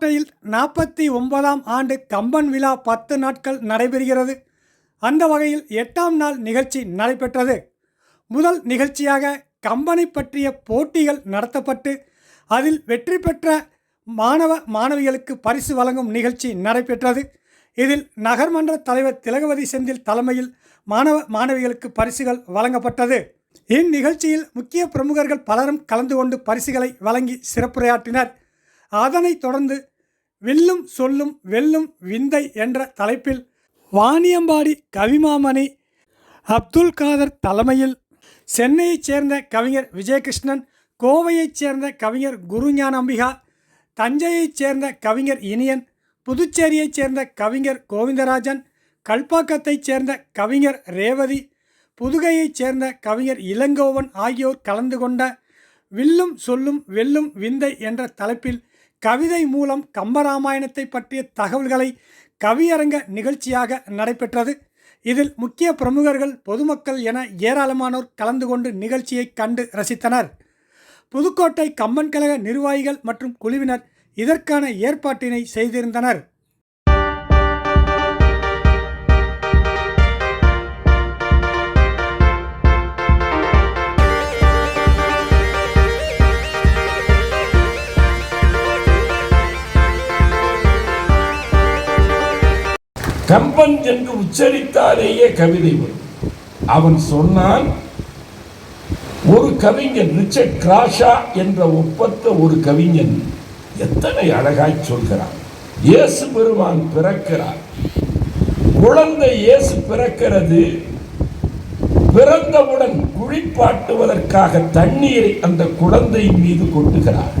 புதுக்கோட்டையில் நாற்பத்தி ஒன்பதாம் ஆண்டு கம்பன் விழா பத்து நாட்கள் நடைபெறுகிறது. அந்த வகையில் எட்டாம் நாள் நிகழ்ச்சி நடைபெற்றது. முதல் நிகழ்ச்சியாக கம்பனை பற்றிய போட்டிகள் நடத்தப்பட்டு அதில் வெற்றி பெற்ற மாணவ மாணவிகளுக்கு பரிசு வழங்கும் நிகழ்ச்சி நடைபெற்றது. இதில் நகர்மன்ற தலைவர் திலகவதி செந்தில் தலைமையில் மாணவ மாணவிகளுக்கு பரிசுகள் வழங்கப்பட்டது. இந்நிகழ்ச்சியில் முக்கிய பிரமுகர்கள் பலரும் கலந்து கொண்டு பரிசுகளை வழங்கி சிறப்புரையாற்றினர். அதனைத் தொடர்ந்து வில்லும் சொல்லும் வெல்லும் விந்தை என்ற தலைப்பில் வாணியம்பாடி கவிமாமணி அப்துல் காதர் தலைமையில் சென்னையைச் சேர்ந்த கவிஞர் விஜயகிருஷ்ணன் கோவையைச் சேர்ந்த கவிஞர் குருஞான அம்பிகா தஞ்சையைச் சேர்ந்த கவிஞர் இனியன் புதுச்சேரியைச் சேர்ந்த கவிஞர் கோவிந்தராஜன் கல்பாக்கத்தைச் சேர்ந்த கவிஞர் ரேவதி புதுகையைச் சேர்ந்த கவிஞர் இளங்கோவன் ஆகியோர் கலந்து கொண்ட வில்லும் சொல்லும் வெல்லும் விந்தை என்ற தலைப்பில் கவிதை மூலம் கம்பராமாயணத்தை பற்றிய தகவல்களை கவியரங்க நிகழ்ச்சியாக நடைபெற்றது. இதில் முக்கிய பிரமுகர்கள் பொதுமக்கள் என ஏராளமானோர் கலந்து கொண்டு நிகழ்ச்சியை கண்டு ரசித்தனர். புதுக்கோட்டை கம்பன் கழக நிர்வாகிகள் மற்றும் குழுவினர் இதற்கான ஏற்பாட்டினை செய்திருந்தனர். கம்பன் என்று உச்சரித்தாலேயே கவிதை வரும். அவன் சொன்னான் ஒரு கவிஞன் ரிச்சர்ட் கிராஷா என்ற ஒப்பற்ற ஒரு கவிஞன் எத்தனை அழகாய் சொல்கிறான். இயேசு பெருமான் பிறக்கிறார். குழந்தை இயேசு பிறக்கிறது. பிறந்தவுடன் குளிப்பாட்டுவதற்காக தண்ணீரை அந்த குழந்தை மீது கொட்டுகிறார்.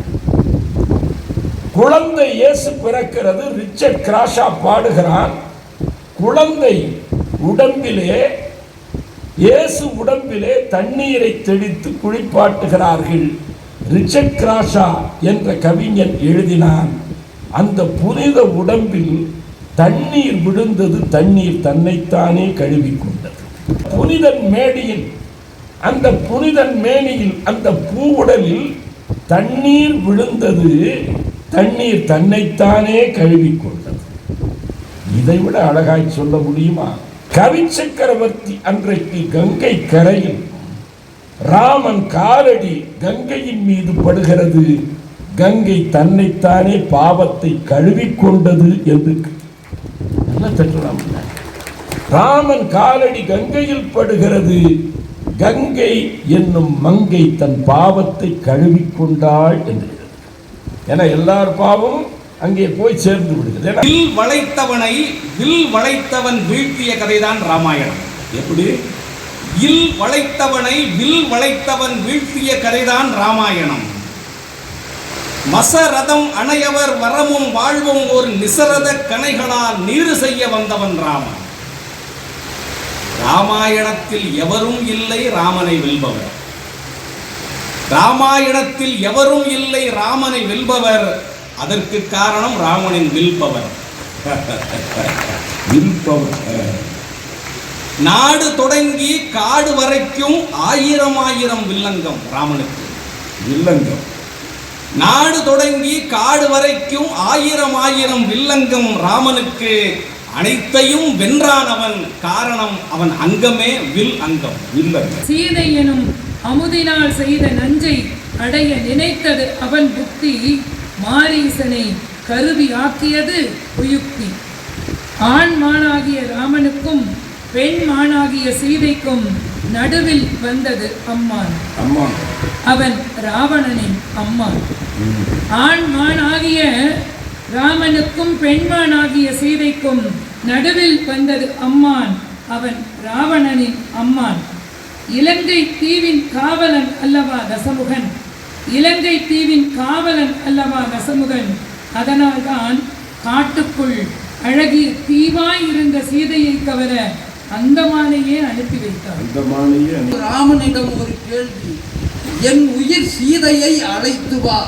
குழந்தை இயேசு பிறக்கிறது ரிச்சர்ட் கிராஷா பாடுகிறான். குழந்தை உடம்பிலே இயேசு உடம்பிலே தண்ணீரை தெளித்து குளிப்பாட்டுகிறார்கள். ரிச்சர்ட் கிராஷா என்ற கவிஞன் எழுதினான் அந்த புனித உடம்பில் தண்ணீர் விழுந்தது தண்ணீர் தன்னைத்தானே கழுவிக்கொண்டது. புனிதன் மேடியில் அந்த புனிதன் மேனியில் அந்த பூவுடலில் தண்ணீர் விழுந்தது தண்ணீர் தன்னைத்தானே கழுவி கொண்டது விட அழகாய் சொல்ல முடியுமா? கவி சக்கரவர்த்தி அன்றைக்கு கங்கை கரையில் ராமன் காலடி கங்கையின் மீது படுகிறது. கங்கை தன்னைத்தானே பாவத்தை கழுவிக்கொண்டது என்று நல்லா தட்டலாம் ராமன் காலடி கங்கையில் படுகிறது. கங்கை என்னும் மங்கை தன் பாவத்தை கழுவிக்கொண்டாள் என்று. என எல்லார் பாவமும் அங்கே போய் சேர்ந்து விடுகிறது. வில் வளைத்தவனை வில் வளைத்தவன் வீழ்த்திய கதைதான் ராமாயணம். எப்படி? இல் வளைத்தவனை வில் வளைத்தவன் வீழ்த்திய கதைதான் ராமாயணம். மசரதம் அணையவர் வரமும் வாழ்வும் ஒரு நிசரத கணைகளால் நீறு செய்ய வந்தவன் ராமன். ராமாயணத்தில் எவரும் இல்லை ராமனை வெல்பவர். ராமாயணத்தில் எவரும் இல்லை ராமனை வெல்பவர். அதற்கு காரணம் ராமனின் வில்பவர் விருப்பம் நாடு தொடங்கி காடு வரைக்கும் ஆயிரம் ஆயிரம் வில்லங்கம் ராமனுக்கு. இல்லங்கம் நாடு தொடங்கி காடு வரைக்கும் ஆயிரம் ஆயிரம் வில்லங்கம் ராமனுக்கு. அனைத்தையும் வென்றான் அவன் காரணம் அவன் அங்கமே வில் அங்கம். இல்லங்கம் சீதை எனும் அமுதினால் செய்த நஞ்சை அடைய நினைத்தது அவன் புத்தி. மாரீசனை கருவி ஆக்கியது உயுக்தி. ஆண் மானாகிய ராமனுக்கும் பெண் மானாகிய சீதைக்கும் நடுவில் வந்தது அம்மான். அம்மா அவன் ராவணனின் அம்மான். ஆண் மானாகிய ராமனுக்கும் பெண்மானாகிய சீதைக்கும் நடுவில் வந்தது அம்மான். அவன் ராவணனின் அம்மான். இலங்கை தீவின் காவலன் அல்லவா தசமுகன்? இலங்கை தீவின் காவலன் அல்லவா தசமுகன் அதனால்தான் காட்டுக்குள் அழகிய தீவாய் இருந்த சீதையை கவர அந்தமானையே அனுப்பி வைத்தார். அந்த மாலையே ராமனிடம் ஒரு கேள்வி. என் உயிர் சீதையை அழைத்து வா.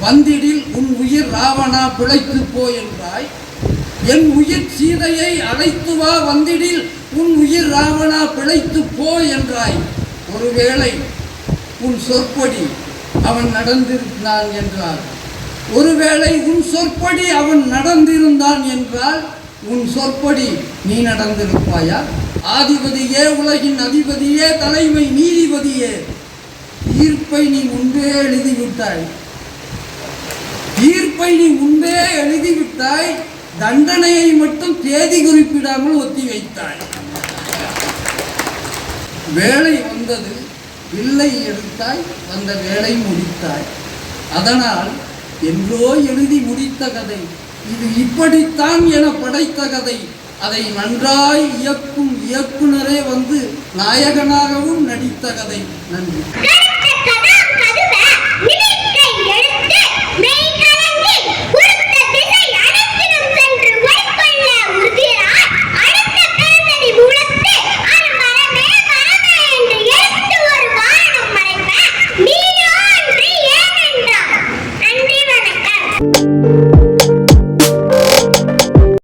வந்திடில் உன் உயிர் ராவணா பிழைத்து போ என்றாய். என் உயிர் சீதையை அழைத்து வா. வந்திடில் உன் உயிர் ராவணா பிழைத்து போ என்றாய். ஒருவேளை உன் சொற்படி அவன் நடந்திருக்கிறான் என்றார். ஒருவேளை உன் சொற்படி அவன் நடந்திருந்தான் என்றால் உன் சொற்படி நீ நடந்திருப்பாயா? ஆதிபதியே உலகின் அதிபதியே தலைமை நீதிபதியே தீர்ப்பை நீ முன்பே எழுதிவிட்டாய். தீர்ப்பை நீ முன்பே எழுதிவிட்டாய் தண்டனையை மட்டும் தேதி குறிப்பிடாமல் ஒத்தி வைத்தாய் வேலை வந்தது இல்லை எடுத்தாய் வந்த வேலை முடித்தாய். அதனால் என்றோ எழுதி முடித்த கதை இது இப்படித்தான் என படைத்த கதை. அதை நன்றாய் இயக்கும் இயக்குனரே வந்து நாயகனாகவும் நடித்த கதை. நன்றி.